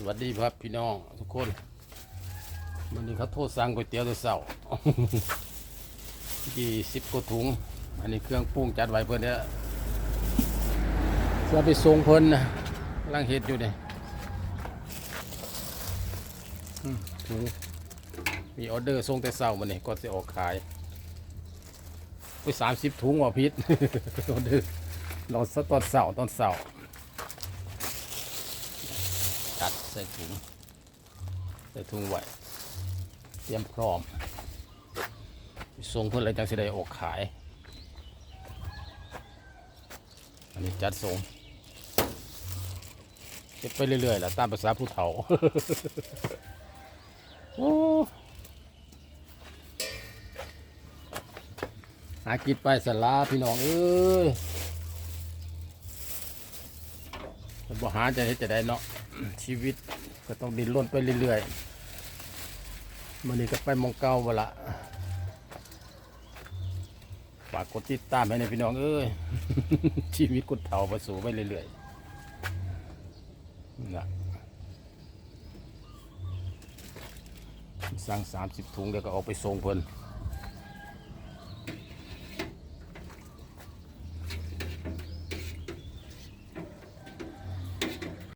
สวัสดีครับพี่น้องทุกคนวันนี้เขาโทษสั่งก๋วยเตี๋ยวตัวเสากี่สิบกว่าถุง อันนี้เครื่องปรุงจัดไว้เพื่อนเนี่ยจะไปส่งเพิ่นนะกำลังเฮ็ดอยู่เนี่ยอืมถุงมีออเดอร์ส่งแต่เสามันนี่ก็จะออกขายไปสามสิบถุงว่ะพิษออเดอร์เราตอนเสาตอนเสาร์ ตัดใส่ถุง ใส่ถุงไว้เตรียมพร้อมส่งเพื่ออะไรจังสิได้ออกขาย อันนี้จัดส่งเก็บไปเรื่อยๆแหละตามภาษาผู้เฒ่าอ้หากินไปสลาพี่น้องเอ้ยบ่หาจะเฮ็ดจะได้เนาะ ชีวิตก็ต้องดิ้นรนไปเรื่อยๆมันนี้ก็ไปมองเก่าวละฝากกดติดตามให้ในพี่น้องเอ้ยชีวิตกุดเถาไปสู่ไปเรื่อยๆนะสั่งสามสิบถุงเดี๋ยวก็เอาไปส่งเพิ่น